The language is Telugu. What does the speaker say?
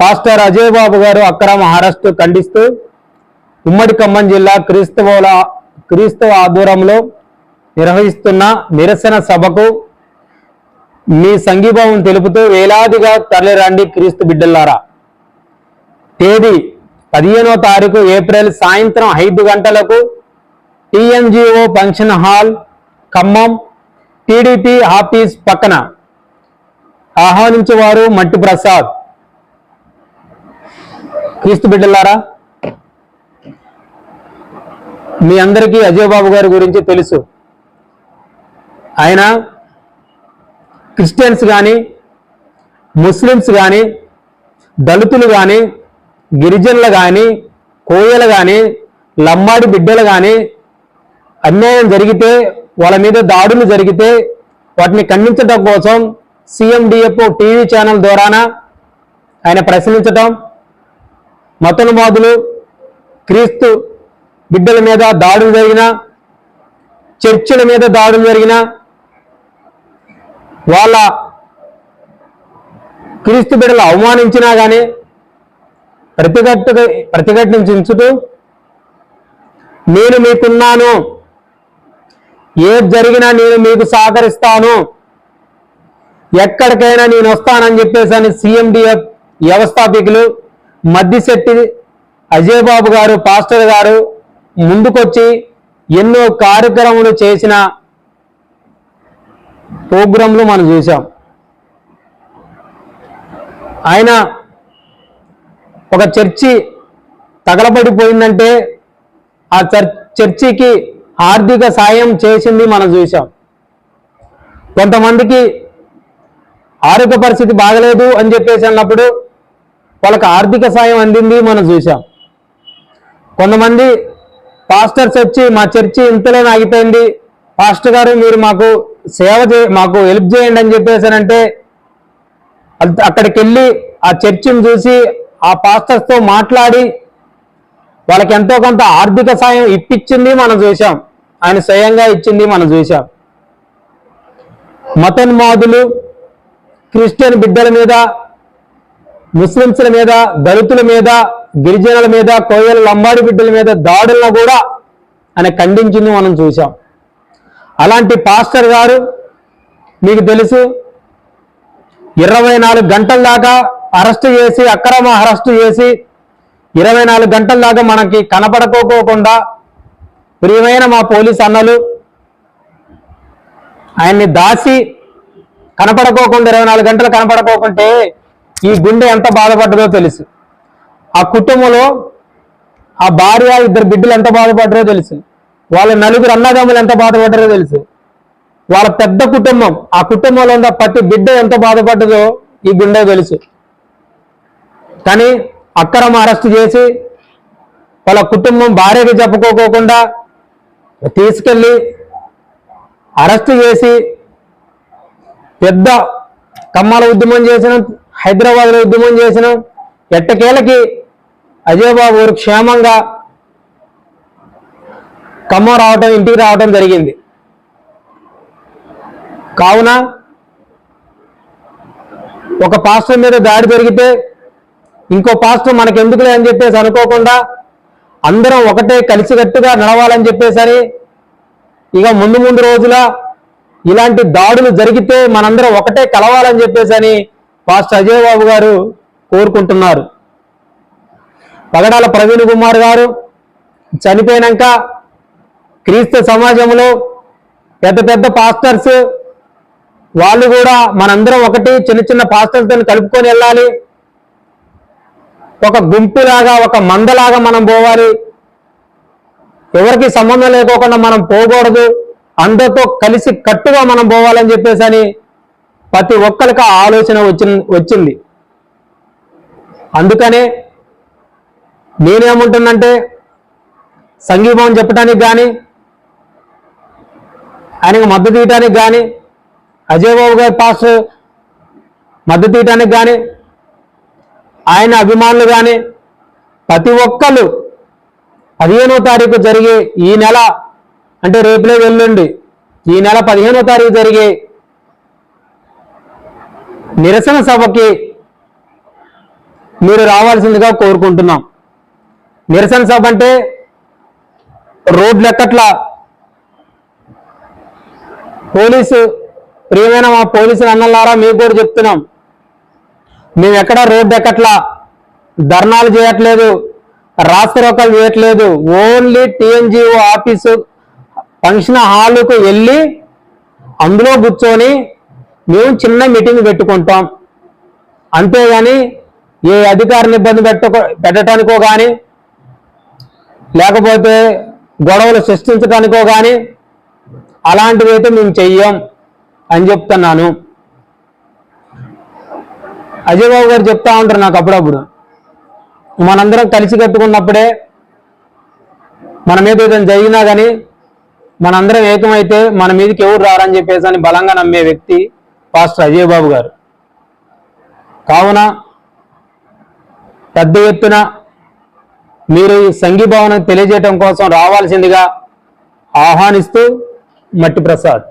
పాస్టర్ అజయ్ బాబు గారు అక్రమ అరెస్టు ఖండిస్తూ ఉమ్మడి ఖమ్మం జిల్లా క్రీస్తవుల క్రీస్తవ ఆధ్వర్యంలో నిర్వహిస్తున్న నిరసన సభకు మీ సంఘీభావం తెలుపుతూ వేలాదిగా తరలిరండి క్రీస్తు బిడ్డలారా. తేదీ పదిహేనో తారీఖు ఏప్రిల్ సాయంత్రం ఐదు గంటలకు TNGO function hall Khammam TDP office పక్కన. ఆహ్వానించేవారు మట్టి ప్రసాద్ క్రీస్తు బిడ్డలారా మీ అందరికీ అజయ్ బాబు గారి గురించి తెలుసు. ఆయన క్రిస్టియన్స్ కానీ ముస్లిమ్స్ కానీ దళితులు కానీ గిరిజనులు కానీ కోయలు కానీ లమ్మాడి బిడ్డలు కానీ అన్యాయం జరిగితే వాళ్ళ మీద దాడులు జరిగితే వాటిని ఖండించడం కోసం సిఎండిఎఫ్ టీవీ ఛానల్ ద్వారాన ఆయన ప్రశ్నించటం మతోన్మాదులు క్రీస్తు బిడ్డల మీద దాడులు జరిగిన చర్చిల మీద దాడులు జరిగిన వాళ్ళ క్రీస్తు బిడ్డలు అవమానించినా కానీ ప్రతిఘట్టు ప్రతిఘటించుతూ నేను మీకున్నాను. ఏది జరిగినా నేను మీకు సహకరిస్తాను. ఎక్కడికైనా నేను వస్తానని చెప్పేసి అని సీఎండిఎఫ్ వ్యవస్థాపికులు మద్దిశెట్టి అజయ్ బాబు గారు పాస్టర్ గారు ముందుకొచ్చి ఎన్నో కార్యక్రమాలు చేసిన ప్రోగ్రాంలు మనం చూసాం ఆయన ఒక చర్చి తగలబడిపోయిందంటే ఆ చర్ చర్చికి ఆర్థిక సాయం చేసింది మనం చూసాం కొంతమందికి ఆరోగ్య పరిస్థితి బాగలేదు అని చెప్పేసి అన్నప్పుడు వాళ్ళకి ఆర్థిక సాయం అందింది మనం చూసాం. కొంతమంది పాస్టర్స్ వచ్చి మా చర్చి ఇంతలోనే ఆగిపోయింది. పాస్టర్ గారు మీరు మాకు సేవ చే మాకు హెల్ప్ చేయండి అని చెప్పేసానంటే అక్కడికి వెళ్ళి ఆ చర్చిని చూసి ఆ పాస్టర్స్తో మాట్లాడి వాళ్ళకి ఎంతో కొంత ఆర్థిక సాయం ఇప్పించింది మనం చూసాం. ఆయన స్వయంగా ఇచ్చింది మనం చూసాం. మతన్మాదులు క్రిస్టియన్ బిడ్డల మీద ముస్లింస్ల మీద దళితుల మీద గిరిజనుల మీద కోయల లంబాడి బిడ్డల మీద దాడులను కూడా ఆయన ఖండించింది మనం చూసాం అలాంటి పాస్టర్ గారు మీకు తెలుసు ఇరవై నాలుగు గంటల దాకా అరెస్ట్ చేసి అక్రమ అరెస్ట్ చేసి ఇరవై నాలుగు గంటల దాకా మనకి కనపడకోకోకుండా ప్రియమైన మా పోలీస్ అన్నలు ఆయన్ని దాసి కనపడకోకుండా ఇరవై నాలుగు గంటలు కనపడకోకుంటే ఈ గుండె ఎంత బాధపడ్డదో తెలుసు. ఆ కుటుంబంలో ఆ భార్య ఇద్దరు బిడ్డలు ఎంత బాధపడ్డారో తెలుసు. వాళ్ళ నలుగురు అన్నదమ్ములు ఎంత బాధపడ్డారో తెలుసు. వాళ్ళ పెద్ద కుటుంబం ఆ కుటుంబంలో ఉన్న ప్రతి బిడ్డ ఎంత బాధపడ్డదో ఈ గుండె తెలుసు. కానీ అక్రమ అరెస్ట్ చేసి వాళ్ళ కుటుంబం భార్యకి చెప్పుకోకోకుండా తీసుకెళ్ళి అరెస్ట్ చేసి పెద్ద కమ్మాల ఉద్యమం చేసిన హైదరాబాద్లో ఉద్యమం చేసిన ఎట్టకేలకి అజయబాబు గారు క్షేమంగా ఖమ్మం రావటం ఇంటికి రావటం జరిగింది. కావున ఒక పాస్టర్ మీద దాడి జరిగితే ఇంకో పాస్టర్ మనకెందుకులే అని చెప్పేసి అనుకోకుండా అందరం ఒకటే కలిసికట్టుగా నడవాలని చెప్పేసరి ఇక ముందు ముందు రోజుల ఇలాంటి దాడులు జరిగితే మనందరం ఒకటే కలవాలని చెప్పేసి అని పాస్టర్ అజయ్ బాబు గారు కోరుకుంటున్నారు. పగడాల ప్రవీణ్ కుమార్ గారు చనిపోయినాక క్రీస్తు సమాజంలో పెద్ద పెద్ద పాస్టర్స్ వాళ్ళు కూడా మనందరం ఒకటి చిన్న చిన్న పాస్టర్స్తో కలుపుకొని వెళ్ళాలి. ఒక గుంపులాగా ఒక మందలాగా మనం పోవాలి. ఎవరికి సంబంధం లేకోకుండా మనం పోకూడదు. అందరితో కలిసి కట్టుగా మనం పోవాలని చెప్పేసి అని ప్రతి ఒక్కరికి ఆ ఆలోచన వచ్చి వచ్చింది. అందుకనే నేనేమంటున్నంటే సంఘీభావం చెప్పడానికి కానీ ఆయనకు మద్దతు ఇవ్వడానికి కానీ అజయ్ బాబు గారి పాస్ మద్దతు ఇవ్వడానికి కానీ ఆయన అభిమానులు కానీ ప్రతి ఒక్కళ్ళు పదిహేనో తారీఖు జరిగే ఈ నెల అంటే రేపులే వెళ్ళండి. ఈ నెల పదిహేనో తారీఖు జరిగే నిరసన సభకి మీరు రావాల్సిందిగా కోరుకుంటున్నాం. నిరసన సభ అంటే రోడ్లు ఎక్కట్లా? పోలీసు ప్రియమైన మా పోలీసులు అన్నలారా మీకు కూడా చెప్తున్నాం. మేము ఎక్కడ రోడ్డు ఎక్కట్లా? ధర్నాలు చేయట్లేదు. రాస్తరోకలు చేయట్లేదు. ఓన్లీ టీఎన్జిఓ ఆఫీసు ఫంక్షన్ హాలుకు వెళ్ళి అందులో కూర్చొని మేము చిన్న మీటింగ్ పెట్టుకుంటాం. అంతేగాని ఏ అధికారిని ఇబ్బంది పెట్ట పెట్టడానికో కానీ లేకపోతే గొడవలు సృష్టించడానికో కానీ అలాంటివి అయితే మేము చెయ్యం అని చెప్తున్నాను. అజయ్ బాబు గారు చెప్తా ఉంటారు నాకు అప్పుడప్పుడు. మనందరం కలిసి కట్టుకున్నప్పుడే మన మీద ఏదైనా జరిగినా కానీ మనందరం ఏకమైతే మన మీదకి ఎవరు రారని చెప్పేసి అని బలంగా నమ్మే వ్యక్తి పాస్టర్ అజయ్ బాబు గారు. కావున పెద్ద ఎత్తున మీరు ఈ సంఘీభావన తెలియజేయటం కోసం రావాల్సిందిగా ఆహ్వానిస్తూ మట్టి ప్రసాద్.